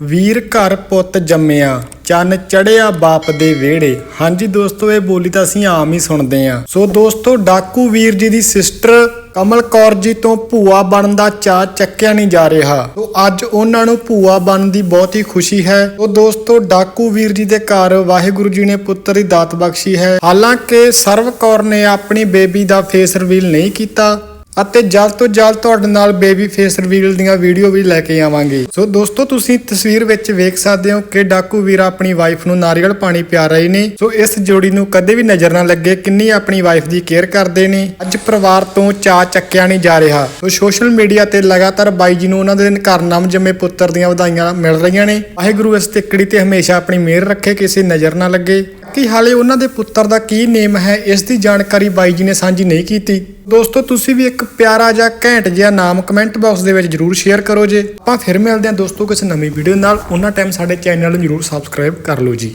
ਵੀਰ ਘਰ ਪੁੱਤ ਜੰਮਿਆ, ਚੰਨ ਚੜਿਆ ਬਾਪ ਦੇ ਵਿਹੜੇ। ਹਾਂਜੀ ਦੋਸਤੋ, ਇਹ ਬੋਲੀ ਤਾਂ ਅਸੀਂ ਆਮ ਹੀ ਸੁਣਦੇ ਆਂ ਸੋ ਦੋਸਤੋ, ਡਾਕੂ ਵੀਰ ਜੀ ਦੀ ਸਿਸਟਰ ਕਮਲ ਕੌਰ ਜੀ ਤੋਂ ਭੂਆ ਬਣਨ ਦਾ ਚਾਅ ਚੱਕਿਆ ਨਹੀਂ ਜਾ ਰਿਹਾ। ਸੋ ਅੱਜ ਉਹਨਾਂ ਨੂੰ ਭੂਆ ਬਣਨ ਦੀ ਬਹੁਤ ਹੀ ਖੁਸ਼ੀ ਹੈ। ਸੋ ਦੋਸਤੋ, ਡਾਕੂ ਵੀਰ ਜੀ ਦੇ ਘਰ ਵਾਹਿਗੁਰੂ ਜੀ ਨੇ ਪੁੱਤਰ ਦੀ ਦਾਤ ਬਖਸ਼ੀ ਹੈ। ਹਾਲਾਂਕਿ ਸਰਵ ਕੌਰ ਨੇ ਆਪਣੀ ਬੇਬੀ ਦਾ ਫੇਸ ਰਿਵੀਲ ਨਹੀਂ ਕੀਤਾ। ਅਤੇ ਜਲਦ ਤੋਂ ਜਲਦ ਤੁਹਾਡੇ ਨਾਲ ਬੇਬੀ ਫੇਸ ਰਿਵੀਲ ਦੀਆਂ ਵੀਡੀਓ ਵੀ ਲੈ ਕੇ ਆਵਾਂਗੇ। ਸੋ ਦੋਸਤੋ, ਤੁਸੀਂ ਤਸਵੀਰ ਵਿੱਚ ਵੇਖ ਸਕਦੇ ਹੋ ਕਿ ਡਾਕੂ ਵੀਰਾ ਆਪਣੀ ਵਾਈਫ ਨੂੰ ਨਾਰੀਅਲ ਪਾਣੀ ਪਿਆ ਰਹੇ ਨੇ। ਸੋ ਇਸ ਜੋੜੀ ਨੂੰ ਕਦੇ ਵੀ ਨਜ਼ਰ ਨਾ ਲੱਗੇ, ਕਿੰਨੀ ਆਪਣੀ ਵਾਈਫ ਦੀ ਕੇਅਰ ਕਰਦੇ ਨੇ। ਅੱਜ ਪਰਿਵਾਰ ਤੋਂ ਚਾਅ ਚੱਕਿਆ ਨਹੀਂ ਜਾ ਰਿਹਾ। ਸੋ ਸੋਸ਼ਲ ਮੀਡੀਆ ਤੇ ਲਗਾਤਾਰ ਬਾਈ ਜੀ ਨੂੰ ਉਹਨਾਂ ਦੇ ਘਰ ਨਮ ਜੰਮੇ ਪੁੱਤਰ ਦੀਆਂ ਵਧਾਈਆਂ ਮਿਲ ਰਹੀਆਂ ਨੇ। ਵਾਹਿਗੁਰੂ ਇਸ ਤਿੱਕੜੀ ਤੇ ਹਮੇਸ਼ਾ ਆਪਣੀ ਮਿਹਰ ਰੱਖੇ, ਕਿਸੇ ਨਜ਼ਰ ਨਾ ਲੱਗੇ। ਕਿ ਹਾਲੇ ਉਹਨਾਂ ਦੇ ਪੁੱਤਰ ਦਾ ਕੀ ਨੇਮ ਹੈ, ਇਸ ਦੀ ਜਾਣਕਾਰੀ ਬਾਈ ਜੀ ਨੇ ਸਾਂਝੀ ਨਹੀਂ ਕੀਤੀ। ਦੋਸਤੋ, ਤੁਸੀਂ ਵੀ ਇੱਕ ਪਿਆਰਾ ਜਿਹਾ ਘੈਂਟ ਜਿਹਾ ਨਾਮ ਕਮੈਂਟ ਬਾਕਸ ਦੇ ਵਿੱਚ ਜਰੂਰ ਸ਼ੇਅਰ ਕਰੋ ਜੇ। ਆਪਾਂ ਫਿਰ ਮਿਲਦੇ ਹਾਂ ਦੋਸਤੋ ਕਿਸੇ ਨਵੀਂ ਵੀਡੀਓ ਨਾਲ। ਉਹਨਾਂ ਟਾਈਮ ਸਾਡੇ ਚੈਨਲ ਨੂੰ ਜਰੂਰ ਸਬਸਕ੍ਰਾਈਬ ਕਰ ਲਓ ਜੀ।